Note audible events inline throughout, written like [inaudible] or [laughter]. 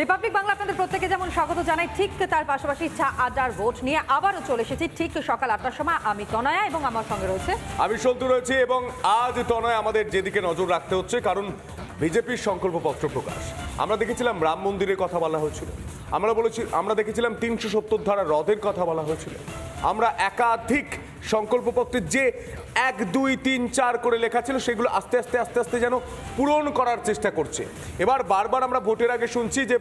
Republic Bangla আপনাদের প্রত্যেকে যেমন স্বাগত জানাই, ঠিক তার পাশাপাশি চা আড্ডার ভোট নিয়ে আবারও চলে এসেছি ঠিক সকাল আটটার সময়। আমি তনয়া এবং আমার সঙ্গে রয়েছে আমি সন্তু রয়েছি এবং আজ তনয় আমাদের যেদিকে নজর রাখতে হচ্ছে, কারণ বিজেপির সংকল্পপত্র প্রকাশ। আমরা দেখেছিলাম রাম মন্দিরের কথা বলা হয়েছিল। আমরা বলেছি, আমরা দেখেছিলাম তিনশো সত্তর ধারা হ্রদের কথা বলা হয়েছিল। আমরা একাধিক সংকল্পপত্রের যে এক, দুই, তিন, চার করে লেখা ছিল, সেগুলো আস্তে আস্তে আস্তে আস্তে যেন পূরণ করার চেষ্টা করছে। এবার বারবার আমরা ভোটের আগে শুনছি যে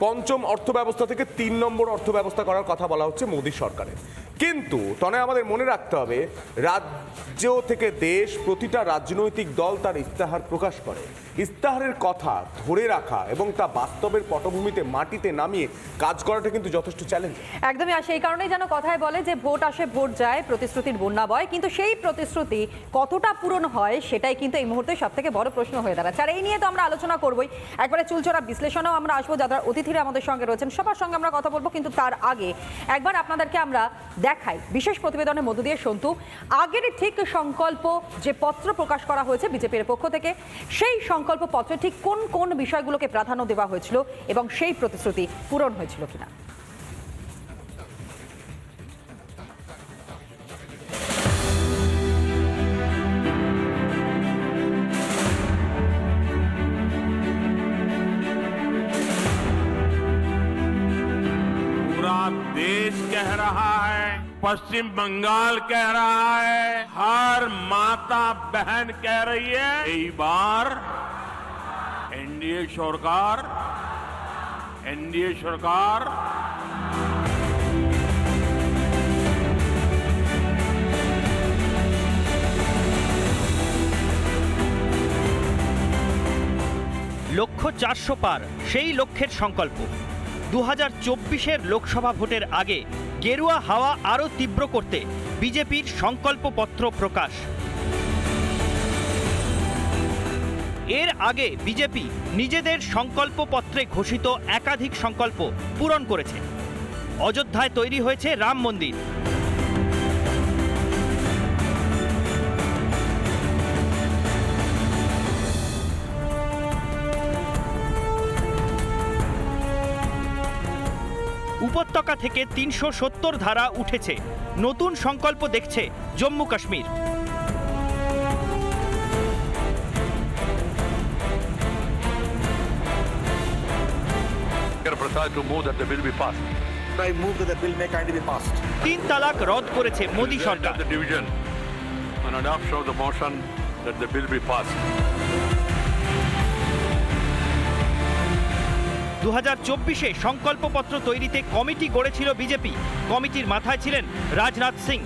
পঞ্চম অর্থ ব্যবস্থা থেকে তিন নম্বর অর্থ ব্যবস্থা করার কথা বলা হচ্ছে মোদী সরকারের। কিন্তু তনে আমাদের মনে রাখতে হবে, রাজ্য থেকে দেশ প্রতিটা রাজনৈতিক দল তার ইস্তাহার প্রকাশ করে। ইস্তাহারের কথা ধরে রাখা এবং তা বাস্তবের পটভূমিতে মাটিতে নামিয়ে কাজ করাটা কিন্তু যথেষ্ট চ্যালেঞ্জ একদমই, আর সেই কারণেই যেন কথায় বলে যে ভোট আসে, ভোট যায়, প্রতিশ্রুতির বন্যা বয়, কিন্তু সেই প্রতিশ্রুতি কতটা পূরণ হয় সেটাই কিন্তু এই মুহূর্তে সব থেকে বড় প্রশ্ন হয়ে দাঁড়াচ্ছে। আর এই নিয়ে তো আমরা আলোচনা করবই। একবারে চুলচোরা বিশ্লেষণও আমরা আসব যারা অতিথিরা আমাদের সঙ্গে রয়েছেন। সবার সঙ্গে আমরা কথা বলব, কিন্তু তার আগে একবার আপনাদেরকে আমরা দেখাই। বিশেষ প্রতিবেদনের মধ্য দিয়ে সন্তু আগের ঠিক সংকল্প যে পত্র প্রকাশ করা হয়েছে বিজেপির পক্ষ থেকে, সেই সংকল্প পত্রে ঠিক কোন কোন বিষয়গুলোকে প্রাধান্য দেওয়া হয়েছিল এবং সেই প্রতিশ্রুতি পূরণ হয়েছিল কিনা पूरा देश कह रहा है पश्चिम बंगाल कह रहा है हर माता बहन कह रही है कई बार এনডিএ সরকার এনডিএ সরকার। লক্ষ্য চারশো পার, সেই লক্ষ্যের সংকল্প। দু হাজার চব্বিশের লোকসভা ভোটের আগে গেরুয়া হাওয়া আরও তীব্র করতে বিজেপির সংকল্পপত্র প্রকাশ। এর আগে বিজেপি নিজেদের সংকল্পপত্রে ঘোষিত একাধিক সংকল্প পূরণ করেছে। অযোধ্যায় তৈরি হয়েছে রাম মন্দির। উপত্যকা থেকে তিনশো সত্তর ধারা উঠেছে। নতুন সংকল্প দেখছে Jammu Kashmir. To move that the bill be passed. I move that the bill may kindly be passed. তিন তালাক রদ করেছে মোদী সরকার the division on adoption of the motion that the bill be passed. দু হাজার চব্বিশে সংকল্পপত্র তৈরিতে কমিটি গড়েছিল বিজেপি কমিটির মাথায় ছিলেন রাজনাথ সিং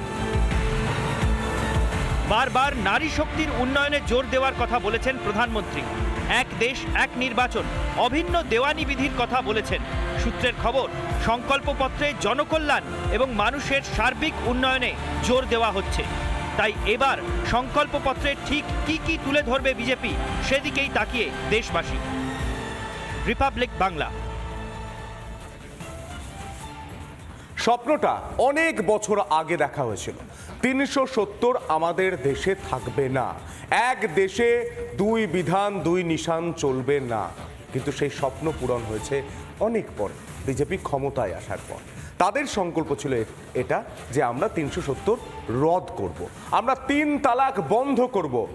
বারবার নারী শক্তির উন্নয়নে জোর দেওয়ার কথা বলেছেন প্রধানমন্ত্রী এক দেশ, এক নির্বাচন। অভিন্ন দেওয়ানি বিধির কথা বলেছেন। সূত্রের খবর, সংকল্পপত্রে জনকল্যাণ এবং মানুষের সার্বিক উন্নয়নে জোর দেওয়া হচ্ছে। তাই এবার সংকল্পপত্রে ঠিক কি কি তুলে ধরবে বিজেপি, সেদিকেই তাকিয়ে দেশবাসী। রিপাবলিক বাংলা স্বপ্নটা অনেক বছর আগে দেখা হয়েছিল। তিনশো সত্তর আমাদের দেশে থাকবে না। এক দেশে দুই বিধান, দুই নিশান চলবে না। কিন্তু সেই স্বপ্ন পূরণ হয়েছে অনেক পর। বিজেপি ক্ষমতায় আসার পর। তাদের সংকল্প ছিল এটা যে আমরা তিনশো সত্তর রদ করব। আমরা তিন তালাক বন্ধ করব।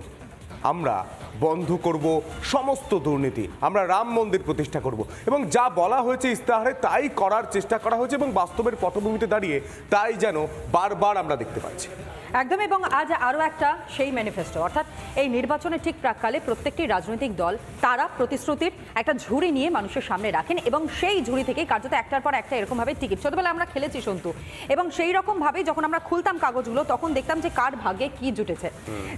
আমরা বন্ধ করব সমস্ত দুর্নীতি। আমরা রাম মন্দির প্রতিষ্ঠা করব। এবং যা বলা হয়েছে ইস্তাহারে তাই করার চেষ্টা করা হয়েছে এবং বাস্তবের পটভূমিতে দাঁড়িয়ে তাই যেন বারবার আমরা দেখতে পাচ্ছি। একদম এবং আজ আরও একটা সেই ম্যানিফেস্টো অর্থাৎ এই নির্বাচনের ঠিক প্রাককালে প্রত্যেকটি রাজনৈতিক দল তারা প্রতিশ্রুতির একটা ঝুড়ি নিয়ে মানুষের সামনে রাখেন এবং সেই ঝুড়ি থেকে কার্যত একটার পর একটা এরকমভাবে টিকিট ছোটবেলায় আমরা খেলেছি সন্তু এবং সেই রকমভাবেই যখন আমরা খুলতাম কাগজগুলো তখন দেখতাম যে কার ভাগে কি জুটেছে।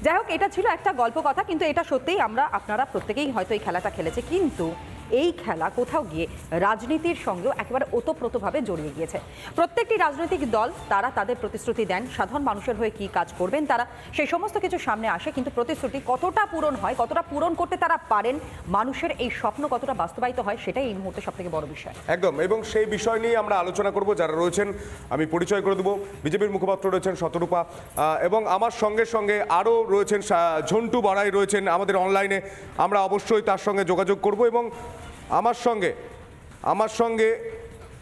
যাই হোক এটা ছিল একটা গল্প কথা কিন্তু এটা সত্যিই আমরা আপনারা প্রত্যেকেই হয়তো এই খেলাটা খেলেছে কিন্তু এই খেলা কোথাও গিয়ে রাজনীতির সঙ্গেও একেবারে ওতপ্রোতভাবে জড়িয়ে গিয়েছে। প্রত্যেকটি রাজনৈতিক দল, তারা তাদের প্রতিশ্রুতি দেন, সাধারণ মানুষের হয়ে কি কাজ করবেন তারা সেই সমস্ত কিছু সামনে আসে, কিন্তু প্রতিশ্রুতি কতটা পূরণ হয়, কতটা পূরণ করতে তারা পারেন, মানুষের এই স্বপ্ন কতটা বাস্তবায়িত হয়, সেটাই এই মুহূর্তে সব থেকে বড় বিষয়। একদম, এবং সেই বিষয় নিয়ে আমরা আলোচনা করব, যারা রয়েছেন, আমি পরিচয় করে দেবো। বিজেপির মুখপাত্র রয়েছেন শতরূপা এবং আমার সঙ্গে সঙ্গে আরও রয়েছেন ঝন্টু বাড়াই রয়েছেন আমাদের অনলাইনে আমরা অবশ্যই তার সঙ্গে যোগাযোগ করব, এবং আমার সঙ্গে আমার সঙ্গে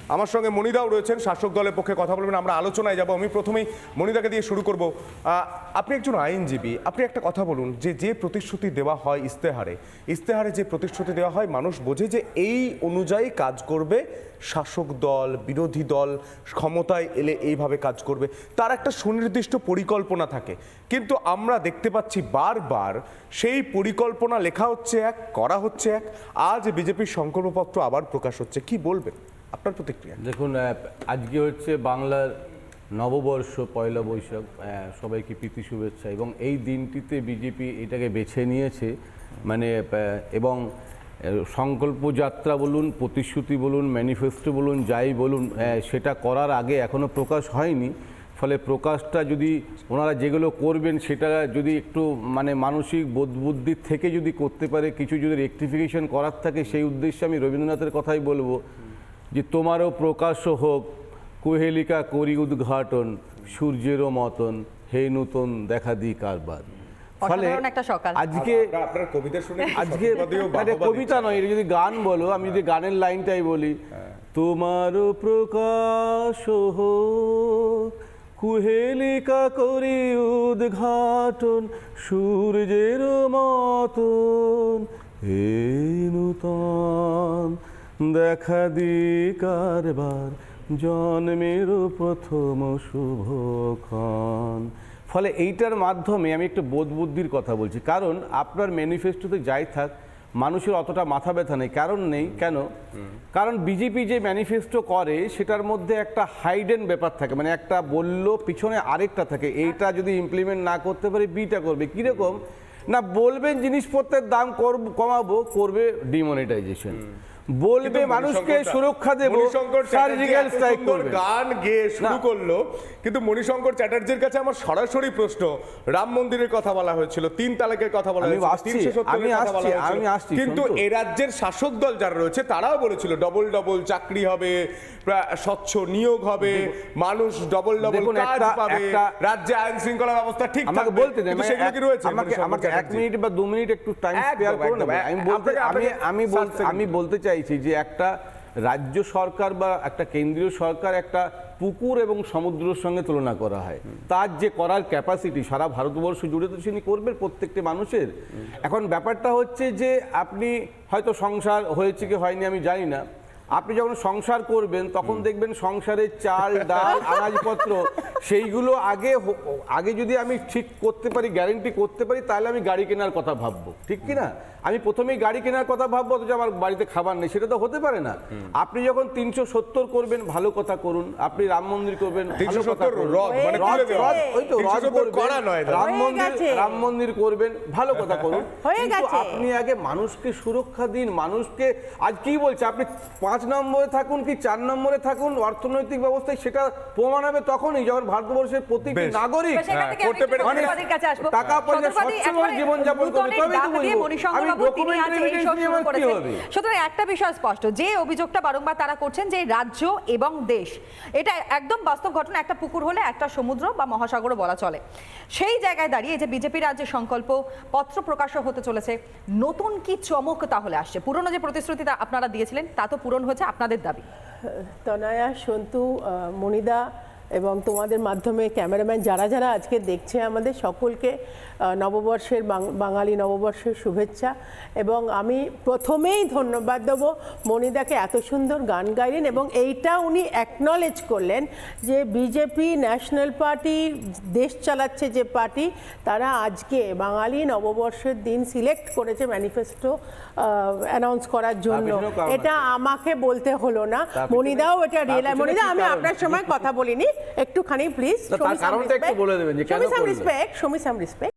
আমার সঙ্গে মনিদাও রয়েছেন, শাসক দলের পক্ষে কথা বলবেন, আমরা আলোচনায় যাব। আমি প্রথমেই মনিদাকে দিয়ে শুরু করব। আপনি একজন আইনজীবী, আপনি একটা কথা বলুন, যে যে প্রতিশ্রুতি দেওয়া হয় ইস্তেহারে ইস্তেহারে যে প্রতিশ্রুতি দেওয়া হয়, মানুষ বোঝে যে, এই অনুযায়ী কাজ করবে, শাসক দল, বিরোধী দল, ক্ষমতায় এলে এইভাবে কাজ করবে। তার একটা সুনির্দিষ্ট পরিকল্পনা থাকে। কিন্তু আমরা দেখতে পাচ্ছি বারবার, সেই পরিকল্পনা লেখা হচ্ছে এক, করা হচ্ছে এক, আজ বিজেপির সংকল্পপত্র আবার প্রকাশ হচ্ছে। কি বলবেন? আপনার প্রতিক্রিয়া? দেখুন আজকে হচ্ছে বাংলার নববর্ষ, পয়লা বৈশাখ সবাইকে প্রীতি, শুভেচ্ছা এবং এই দিনটিতে বিজেপি এটাকে বেছে নিয়েছে। মানে এবং সংকল্প যাত্রা বলুন, প্রতিশ্রুতি বলুন ম্যানিফেস্টো বলুন, যাই বলুন সেটা করার আগে এখনও প্রকাশ হয়নি। ফলে প্রকাশটা যদি ওনারা যেগুলো করবেন, সেটা যদি একটু মানে মানসিক বোধ বুদ্ধির থেকে যদি করতে পারে, কিছু যদি রেকটিফিকেশন করার থাকে, সেই উদ্দেশ্যে আমি রবীন্দ্রনাথের কথাই বলব। যে তোমারও প্রকাশ্য হোক কুহেলিকা করি উদ্ঘাটন সূর্যেরও মতন হে নূতন দেখা দি কারবার। ফলে অসাধারণ একটা সকাল। আজকে কবিতা শুনে আজকে কবিতা নয় এটা যদি গান বলো আমি যদি গানের লাইনটাই বলি। তোমারও প্রকাশ হোক কুহেলিকা করি উদ্ঘাটন সূর্যের মতন হে নূতন দেখা দি কারবার জন্মের প্রথম শুভক্ষণ ফলে এইটার মাধ্যমে আমি একটু বোধ বুদ্ধির কথা বলছি। কারণ আপনার ম্যানিফেস্টোতে যাই থাক, মানুষের অতটা মাথা ব্যথা নেই। কারণ নেই, কেন? কারণ বিজেপি যে ম্যানিফেস্টো করে, সেটার মধ্যে একটা হাইডেন ব্যাপার থাকে। মানে একটা বলল, পিছনে আরেকটা থাকে। এইটা যদি ইমপ্লিমেন্ট না করতে পারে বিটা করবে। কীরকম? না, বলবেন জিনিসপত্রের দাম কমাবো, করবে ডিমনিটাইজেশন বলবে মানুষকে সুরক্ষা দেবো সার্জিক্যাল স্ট্রাইক করবে গান গেয়ে শুরু করল কিন্তু মণিশঙ্কর চ্যাটার্জির কাছে আমার সরাসরি প্রশ্ন রাম মন্দিরের কথা বলা হয়েছিল তিন তালাকের কথা বলা হয়েছিল আমি আসছি, আমি আসছি, কিন্তু। এ রাজ্যের শাসক দল যারা রয়েছে তারাও বলেছিল ডবল ডবল চাকরি হবে স্বচ্ছ নিয়োগ হবে মানুষ ডবল ডবল কাজ পাবে রাজ্যে আইন শৃঙ্খলা ব্যবস্থা ঠিক আমাকে। বলতে দেন মানে সেগুলো কি রয়েছে আমাকে আমাকে এক মিনিট বা দু মিনিট একটু টাইম স্পেয়ার করুন। আমি বলতে আমি আমি বলতে সেকেন্ড। চাইছি যে একটা রাজ্য সরকার বা একটা কেন্দ্রীয় সরকার একটা পুকুর এবং সমুদ্রের সঙ্গে তুলনা করা হয়। তার যে করার ক্যাপাসিটি সারা ভারতবর্ষ জুড়ে তো তিনি করবেন প্রত্যেকটি মানুষের। এখন ব্যাপারটা হচ্ছে যে আপনি হয়তো সংসার হয়েছে কি হয়নি আমি জানি না। আপনি যখন সংসার করবেন তখন দেখবেন সংসারের চাল [laughs] ডাল আনাজপত্র সেইগুলো আগে আগে যদি আমি ঠিক করতে পারি গ্যারেন্টি করতে পারি তাহলে আমি গাড়ি কেনার কথা ভাববো। ঠিক কি না? আমি প্রথমেই গাড়ি কেনার কথা ভাববো অথচ আমার বাড়িতে খাবার নেই সেটা তো হতে পারে না। আপনি যখন তিনশো সত্তর করবেন ভালো কথা করুন। আপনি রাম মন্দির করবেন ভালো কথা 370 করুন। রদ, মানে রদ- তুলে দেওয়া। রদ, ওই তো রদ 370 করবেন, করা নয় দাদা। রাম মন্দির রাম মন্দির করবেন ভালো কথা করুন। কিন্তু আপনি আগে মানুষকে সুরক্ষা দিন মানুষকে আজ কি বলছে? আপনি পাঁচ নম্বরে থাকুন কি চার নম্বরে থাকুন অর্থনৈতিক ব্যবস্থায় সেটা প্রমাণ হবে তখনই যখন ভারতবর্ষের প্রত্যেকটি বেশ। নাগরিক পেরে- সত্যবাদীর টাকা পয়সা জীবনযাপন করবে, তবেই তো বলব। আমি? সুতরাং একটা বিষয় স্পষ্ট যে অভিযোগটা বারংবার তারা করছেন যে রাজ্য এবং দেশ এটা একদম বাস্তব ঘটনা একটা পুকুর হলে একটা সমুদ্র বা মহাসাগরও বলা চলে সেই জায়গায় দাঁড়িয়ে যে বিজেপি রাজ্যে সংকল্প পত্র প্রকাশ হতে চলেছে নতুন কি চমক তাহলে আসছে পুরনো যে প্রতিশ্রুতি তা আপনারা দিয়েছিলেন তা তো পূরণ হয়েছে আপনাদের দাবি? তনয়া সন্তু মনিদা এবং তোমাদের মাধ্যমে ক্যামেরাম্যান যারা যারা আজকে দেখছে আমাদের সকলকে নববর্ষের বাঙালি নববর্ষের শুভেচ্ছা। এবং আমি প্রথমেই ধন্যবাদ দেবো মনিদাকে এত সুন্দর গান গাইলেন এবং এইটা উনি অ্যাকনলেজ করলেন যে বিজেপি ন্যাশনাল পার্টি দেশ চালাচ্ছে যে পার্টি তারা আজকে বাঙালি নববর্ষের দিন সিলেক্ট করেছে ম্যানিফেস্টো অ্যানাউন্স করার জন্য। এটা আমাকে বলতে হলো না। মনিদাও এটা রিয়েলাইজ মনিদা আমি আপনার সময় কথা বলিনি। একটুখানি প্লিজ তার কারণটা একটু বলে দেবেন যে কেন করলেন? Respect show me some respect